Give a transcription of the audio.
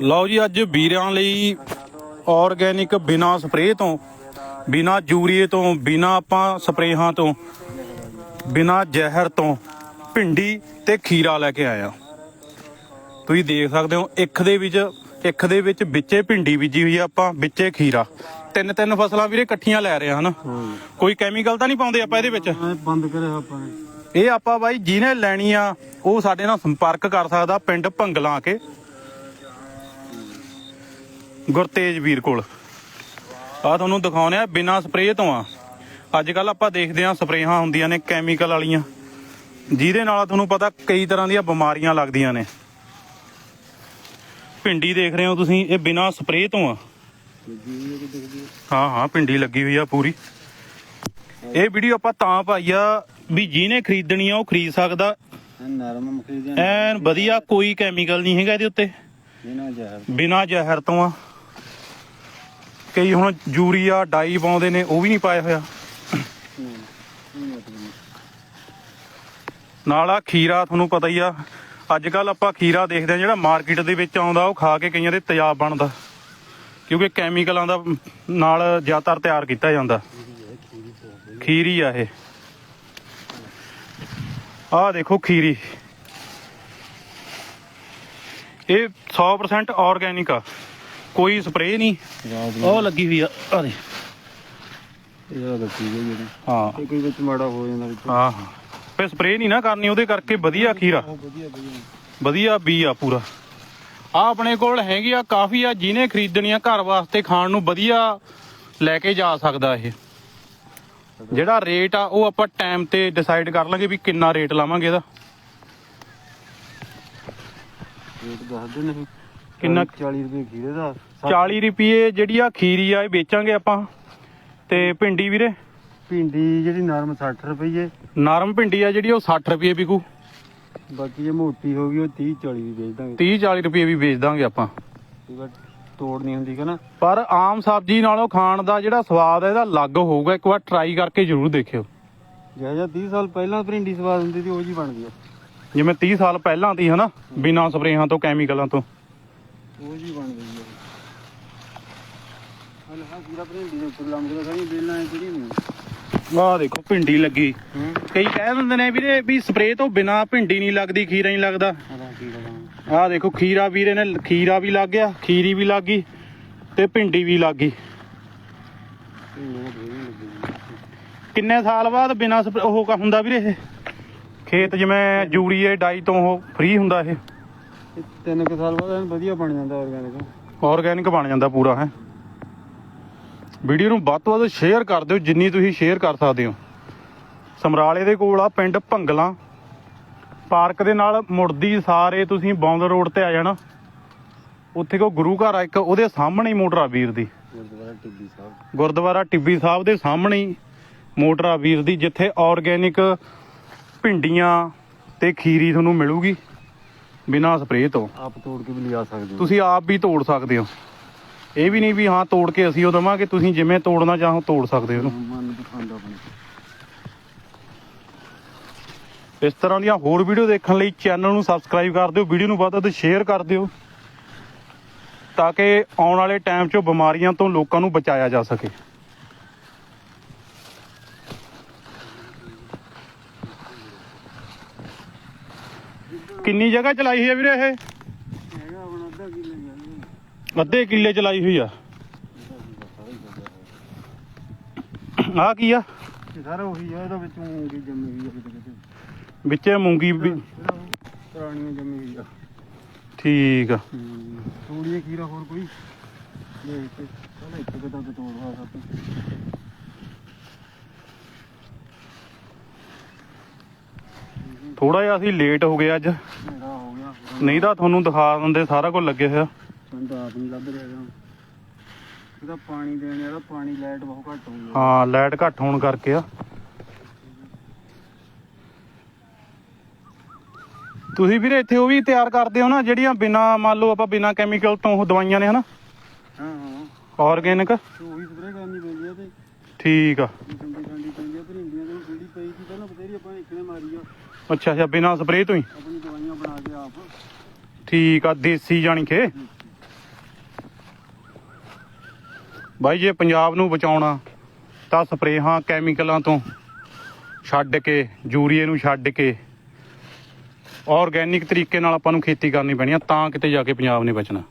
ਲਓ ਜੀ ਅੱਜ ਵੀਰਾਂ ਲਈ ਆਰਗੈਨਿਕ ਬਿਨਾ ਸਪਰੇਅ ਤੋਂ ਬਿਨਾ ਯੂਰੀਏ ਤੋਂ ਬਿਨਾ ਆਪਾਂ ਸਪਰੇਹਾਂ ਤੋਂ ਬਿਨਾ ਜ਼ਹਿਰ ਤੋਂ ਭਿੰਡੀ ਤੇ ਖੀਰਾ ਲੈ ਕੇ ਆਇਆ। ਤੁਸੀਂ ਦੇਖ ਸਕਦੇ ਹੋ ਇੱਕ ਦੇ ਵਿੱਚ ਇੱਕ ਦੇ ਵਿੱਚ ਵਿੱਚੇ ਭਿੰਡੀ ਬੀਜੀ ਹੋਈ ਆ ਆਪਾਂ ਵਿੱਚੇ ਖੀਰਾ। ਤਿੰਨ ਤਿੰਨ ਫਸਲਾਂ ਵੀਰੇ ਇਕੱਠੀਆਂ ਲੈ ਰਹੇ ਹਨ ਕੋਈ ਕੈਮੀਕਲ ਤਾਂ ਨਹੀਂ ਪਾਉਂਦੇ ਆਪਾਂ ਇਹਦੇ ਵਿੱਚ? ਬੰਦ ਕਰਿਆ ਆਪਾਂ ਨੇ। ਇਹ ਆਪਾਂ ਬਾਈ ਜਿਹਨੇ ਲੈਣੀ ਆ ਉਹ ਸਾਡੇ ਨਾਲ ਸੰਪਰਕ ਕਰ ਸਕਦਾ ਪਿੰਡ ਭੰਗਲਾਂ ਕੇ। ਗੁਰਤੇਜ ਵੀਰ ਕੋਲ। ਆ ਤੁਹਾਨੂੰ ਦਿਖਾਉਣੇ ਆ, ਬਿਨਾ ਸਪਰੇਅ ਤੋਂ ਆ। ਅੱਜ ਕੱਲ ਆਪਾਂ ਦੇਖਦੇ ਆ ਸਪਰੇਹਾਂ ਹੁੰਦੀਆਂ ਨੇ ਕੈਮੀਕਲ ਵਾਲੀਆਂ। ਜਿਹਦੇ ਨਾਲ ਤੁਹਾਨੂੰ ਪਤਾ ਕਈ ਤਰ੍ਹਾਂ ਦੀਆਂ ਬਿਮਾਰੀਆਂ ਲੱਗਦੀਆਂ ਨੇ। ਭਿੰਡੀ ਦੇਖ ਰਹੇ ਹੋ ਤੁਸੀਂ, ਇਹ ਬਿਨਾ ਸਪਰੇਅ ਤੋਂ ਆ। ਹਾਂ ਹਾਂ, ਭਿੰਡੀ ਲੱਗੀ ਹੋਈ ਆ ਪੂਰੀ। ਇਹ ਵੀਡੀਓ ਆਪਾਂ ਤਾਂ ਪਾਈ ਆ ਵੀ ਜਿਹਨੇ ਖਰੀਦਣੀ ਆ, ਉਹ ਖਰੀਦ ਸਕਦਾ। ਐਨ ਵਧੀਆ, ਕੋਈ ਕੈਮੀਕਲ ਨਹੀਂ ਹੈਗਾ ਇਹਦੇ ਉੱਤੇ। ਬਿਨਾ ਜ਼ਹਿਰ ਤੋਂ ਆ। ਕਈ ਹੁਣ ਯੂਰੀਆ, ਡਾਈ ਪਾਉਂਦੇ ਨੇ, ਉਹ ਵੀ ਨਹੀਂ ਪਾਇਆ ਹੋਇਆ। ਨਾਲ ਆ ਖੀਰਾ, ਤੁਹਾਨੂੰ ਪਤਾ ਹੀ ਆ ਅੱਜ ਕੱਲ ਆਪਾਂ ਖੀਰਾ ਦੇਖਦੇ ਆ ਜਿਹੜਾ ਮਾਰਕੀਟ ਦੇ ਵਿੱਚ ਆਉਂਦਾ, ਉਹ ਖਾ ਕੇ ਕਈਆਂ ਦੇ ਤੇਜ਼ਾਬ ਬਣਦਾ। ਕਿਉਂਕਿ ਕੈਮੀਕਲਾਂ ਦਾ ਨਾਲ ਜ਼ਿਆਦਾਤਰ ਤਿਆਰ ਕੀਤਾ ਜਾਂਦਾ। ਖੀਰੀ ਆ ਇਹ। ਆਹ ਦੇਖੋ ਖੀਰੀ। ਇਹ 100% ਆਰਗੈਨਿਕ ਆ। ਕੋਈ ਸਪਰੇਅ ਨਹੀਂ। ਉਹ ਲੱਗੀ ਹੋਈ ਆ ਆ ਦੇ ਇਹ ਤਾਂ ਦੱਸੀ ਗਈ ਜਿਹੜੀ। ਹਾਂ। ਇਹ ਕੋਈ ਵਿੱਚ ਮਾੜਾ ਹੋ ਜਾਂਦਾ ਵਿੱਚ। ਹਾਂ ਹਾਂ। ਫੇ ਸਪਰੇਅ ਨਹੀਂ ਨਾ ਕਰਨੀ ਉਹਦੇ ਕਰਕੇ ਵਧੀਆ ਖੀਰਾ ਬਹੁਤ ਵਧੀਆ ਵਧੀਆ। ਵਧੀਆ ਬੀ ਆ ਪੂਰਾ। ਆ ਆਪਣੇ ਕੋਲ ਹੈਗੀ ਆ ਕਾਫੀ ਆ ਜਿਹਨੇ ਖਰੀਦਣੀ ਆ ਘਰ ਵਾਸਤੇ ਖਾਣ ਨੂੰ ਵਧੀਆ ਲੈ ਕੇ ਜਾ ਸਕਦਾ ਇਹ। ਜਿਹੜਾ ਰੇਟ ਆ ਉਹ ਆਪਾਂ ਟਾਈਮ ਤੇ ਡਿਸਾਈਡ ਕਰ ਲਾਂਗੇ ਵੀ ਕਿੰਨਾ ਰੇਟ ਲਾਵਾਂਗੇ ਇਹਦਾ। ਰੇਟ ਕਿੰਨਾ? 40 ਰੁਪਏ ਖੀਰੇ ਦਾ 40 ਰੁਪਏ ਜਿਹੜੀ ਆ ਖੀਰੀ ਆ ਇਹ ਵੇਚਾਂਗੇ ਆਪਾਂ। ਤੇ ਭਿੰਡੀ ਵੀਰੇ? ਭਿੰਡੀ ਜਿਹੜੀ ਨਰਮ 60 ਰੁਪਏ ਨਰਮ ਭਿੰਡੀ ਆ ਜਿਹੜੀ ਉਹ 60 ਰੁਪਏ ਵਿਕੂ। ਬਾਕੀ ਜੇ ਮੋਟੀ ਹੋ ਗਈ ਉਹ 30 40 ਦੀ ਵੇਚ ਦਾਂਗੇ। 30 40 ਰੁਪਏ ਵੀ ਵੇਚ ਦਾਂਗੇ ਆਪਾਂ। ਤੋੜ ਨਹੀਂ ਹੁੰਦੀ ਨਾ ਪਰ ਆਮ ਸਬਜ਼ੀ ਨਾਲੋਂ ਖਾਣ ਦਾ ਜਿਹੜਾ ਸਵਾਦ ਹੈ ਇਹਦਾ ਅਲੱਗ ਹੋਊਗਾ। ਇੱਕ ਵਾਰ ਟਰਾਈ ਕਰਕੇ ਜ਼ਰੂਰ ਦੇਖਿਓ। ਜਿਹੜਾ ਜਿਹਾ 30 ਸਾਲ ਪਹਿਲਾਂ ਭਿੰਡੀ ਸਵਾਦ ਹੁੰਦੀ ਸੀ ਉਹ ਜੀ ਬਣਦੀ ਆ ਜਿਵੇਂ 30 ਸਾਲ ਪਹਿਲਾਂ ਦੀ ਹਨਾ? ਬਿਨਾਂ ਸਪਰੇਹਾਂ ਤੋਂ ਕੈਮੀਕਲਾਂ ਤੋਂ। ਉਹ ਜੀ ਬਣਦੀ ਆ ਹਲ ਹਾਂ ਪੂਰਾ ਭਿੰਡੀ ਦੇ ਉੱਪਰ ਲੰਮਦਾ ਸਾਰੀ ਬੇਲਾਂ ਐ ਜਿਹੜੀ ਨਹੀਂ ਆਹ ਦੇਖੋ ਭਿੰਡੀ ਲੱਗੀ। ਹੂੰ। ਕਈ ਕਹਿ ਦਿੰਦੇ ਨੇ ਵੀਰੇ ਵੀ ਸਪਰੇਅ ਤੋਂ ਬਿਨਾਂ ਭਿੰਡੀ ਨਹੀਂ ਲੱਗਦੀ ਖੀਰਾ ਨਹੀਂ ਲੱਗਦਾ। ਆਹ ਦੇਖੋ ਖੀਰਾ ਵੀਰੇ ਨੇ ਖੀਰਾ ਵੀ ਲੱਗ ਗਿਆ ਖੀਰੀ ਵੀ ਲੱਗ ਗਈ ਤੇ ਭਿੰਡੀ ਵੀ ਲੱਗ ਗਈ। ਨੂੰ ਕਿੰਨੇ ਸਾਲ ਬਾਅਦ ਬਿਨਾਂ ਉਹ ਹੁੰਦਾ ਵੀਰੇ ਇਹ। ਖੇਤ ਜਿਵੇਂ ਯੂਰੀਏ ਡਾਈ ਤੋਂ ਉਹ ਫ੍ਰੀ ਹੁੰਦਾ ਇਹ। ਇਹ ਤਿੰਨ ਕੁ ਸਾਲ ਬਾਅਦ ਐਨ ਵਧੀਆ ਬਣ ਜਾਂਦਾ ਆਰਗੈਨਿਕ ਆਰਗੈਨਿਕ ਬਣ ਜਾਂਦਾ ਪੂਰਾ ਹੈ। ਵੀਡੀਓ ਨੂੰ ਵੱਧ ਤੋਂ ਵੱਧ ਸ਼ੇਅਰ ਕਰ ਦਿਓ ਜਿੰਨੀ ਤੁਸੀਂ ਸ਼ੇਅਰ ਕਰ ਸਕਦੇ ਹੋ। ਸਮਰਾਲੇ ਦੇ ਕੋਲ ਆ ਪਿੰਡ ਭੰਗਲਾ। ਪਾਰਕ ਦੇ ਨਾਲ ਮੁੜਦੀ ਸਾਰੇ ਤੁਸੀਂ ਬੌਂਦ ਰੋਡ ਤੇ ਆ ਜਾਣਾ। ਉੱਥੇ ਕੋ ਗੁਰੂ ਘਰ ਆ ਇੱਕ ਉਹਦੇ ਸਾਹਮਣੇ ਹੀ ਮੋਟਰ ਆ ਵੀਰ ਦੀ। ਗੁਰਦੁਆਰਾ ਟਿੱਬੀ ਸਾਹਿਬ। ਗੁਰਦੁਆਰਾ ਟਿੱਬੀ ਸਾਹਿਬ ਦੇ ਸਾਹਮਣੇ ਹੀ ਮੋਟਰ ਆ ਵੀਰ ਦੀ ਜਿੱਥੇ ਆਰਗੈਨਿਕ ਭਿੰਡੀਆਂ ਤੇ ਖੀਰੀ ਤੁਹਾਨੂੰ ਮਿਲੂਗੀ। ਬਿਨਾਂ ਸਪਰੇਅ ਤੋਂ। ਆਪ ਤੋੜ ਕੇ ਵੀ ਲਿਆ ਸਕਦੇ ਹੋ। ਤੁਸੀਂ ਆਪ ਵੀ ਤੋੜ ਸਕਦੇ ਹੋ। ਇਹ ਵੀ ਨਹੀਂ ਵੀ ਹਾਂ ਤੋੜ ਕੇ ਅਸੀਂ ਉਹ ਦਵਾਂਗੇ ਤੁਸੀਂ ਜਿਵੇਂ ਤੋੜਨਾ ਚਾਹੋ ਤੋੜ ਸਕਦੇ ਹੋ ਮਨ ਇਸ ਤਰ੍ਹਾਂ ਦੀਆਂ ਹੋਰ ਵੀਡੀਓ ਦੇਖਣ ਲਈ ਚੈਨਲ ਨੂੰ ਸਬਸਕ੍ਰਾਈਬ ਕਰ ਦਿਓ ਵੀਡੀਓ ਨੂੰ ਵੱਧ ਤੋਂ ਸ਼ੇਅਰ ਕਰ ਦਿਓ ਤਾਂ ਕਿ ਆਉਣ ਵਾਲੇ ਟਾਈਮ 'ਚੋਂ ਬਿਮਾਰੀਆਂ ਤੋਂ ਲੋਕਾਂ ਨੂੰ ਬਚਾਇਆ ਜਾ ਸਕੇ। ਕਿੰਨੀ ਜਗ੍ਹਾ ਚਲਾਈ ਹੋਈ ਹੈ ਵੀਰੇ ਇਹ? ਹੈਗਾ ਅੱਧਾ ਕਿੱਲੇ ਗਿਆ। ਅੱਧੇ ਕਿੱਲੇ ਚਲਾਈ ਹੋਈ ਆ। ਆ ਕੀ ਆ? ਇਹ ਸਾਰਾ ਉਹੀ ਆ ਇਹਦਾ ਵਿੱਚੋਂ ਮੂੰਗੀ ਜੰਮੀ ਹੋਈ ਆ ਕਿਤੇ ਕਿਤੇ। ਵਿੱਚੇ ਮੂੰਗੀ ਵੀ ਇਹਦਾ ਉਹ ਪੁਰਾਣੀਆਂ ਜੰਮੀ ਹੋਈ ਆ। ਠੀਕ ਆ। ਤੋੜੀਏ ਖੀਰਾ ਹੋਰ ਕੋਈ? ਦੇਖ ਕੇ। ਚਲ ਇੱਕ ਕਿਤਾ ਤੋੜਵਾ ਸਭ ਥੋੜਾ ਜਿਹਾ ਅਸੀਂ ਲੇਟ ਹੋ ਗਏ ਅੱਜ। ਮੇਰਾ ਹੋ ਗਿਆ। ਨਹੀਂ ਤਾਂ ਤੁਹਾਨੂੰ ਦਿਖਾ ਦਿੰਦੇ ਸਾਰਾ ਕੁਝ ਲੱਗੇ ਹੋਇਆ। ਸਾਨੂੰ ਤਾਂ ਆਪ ਨਹੀਂ ਲੱਭ ਰਿਹਾ ਹੈਗਾ। ਇਹਦਾ ਪਾਣੀ ਦੇਣ ਵਾਲਾ ਪਾਣੀ ਲਾਈਟ ਬਹੁਤ ਘੱਟ ਹੋਈ ਆ ਹਾਂ ਲਾਈਟ ਘੱਟ ਹੋਣ ਕਰਕੇ ਆ। ਤੁਸੀਂ ਵੀਰੇ ਇੱਥੇ ਉਹ ਵੀ ਤਿਆਰ ਕਰਦੇ ਹੋ ਨਾ ਜਿਹੜੀਆਂ ਬਿਨਾ ਮੰਨ ਲਓ ਆਪਾਂ ਬਿਨਾ ਕੈਮੀਕਲ ਤੋਂ ਉਹ ਦਵਾਈਆਂ ਨੇ ਹਨਾ? ਹਾਂ ਹਾਂ। ਆਰਗੈਨਿਕ ਤੇ ਉਹੀ ਸਪਰੇਅ ਕਰਨੀ ਪੈਂਦੀ ਆ ਤੇ। ਠੀਕ ਆ। ਕੰਡੀ ਕੰਡੀ ਪੈਂਦੀ ਆ ਭਰਿੰਡੀਆਂ ਦੀ ਜਿਹੜੀ ਪਈ ਸੀ ਪਹਿਲਾਂ ਬਥੇਰੀ ਆਪਾਂ ਇੱਕ ਨੇ ਮਾਰੀ ਆ। ਅੱਛਾ ਅੱਛਾ ਬਿਨਾਂ ਸਪਰੇਅ ਤੋਂ ਹੀ? ਠੀਕ ਆ ਦੇਸੀ ਜਾਣੀ ਕਿ? ਬਾਈ ਜੇ ਪੰਜਾਬ ਨੂੰ ਬਚਾਉਣਾ ਤਾਂ ਸਪਰੇਹਾਂ ਕੈਮੀਕਲਾਂ ਤੋਂ ਛੱਡ ਕੇ ਯੂਰੀਏ ਨੂੰ ਛੱਡ ਕੇ ਔਰਗੈਨਿਕ ਤਰੀਕੇ ਨਾਲ ਆਪਾਂ ਨੂੰ ਖੇਤੀ ਕਰਨੀ ਪੈਣੀ ਆ ਤਾਂ ਕਿਤੇ ਜਾ ਕੇ ਪੰਜਾਬ ਨੇ ਬਚਣਾ।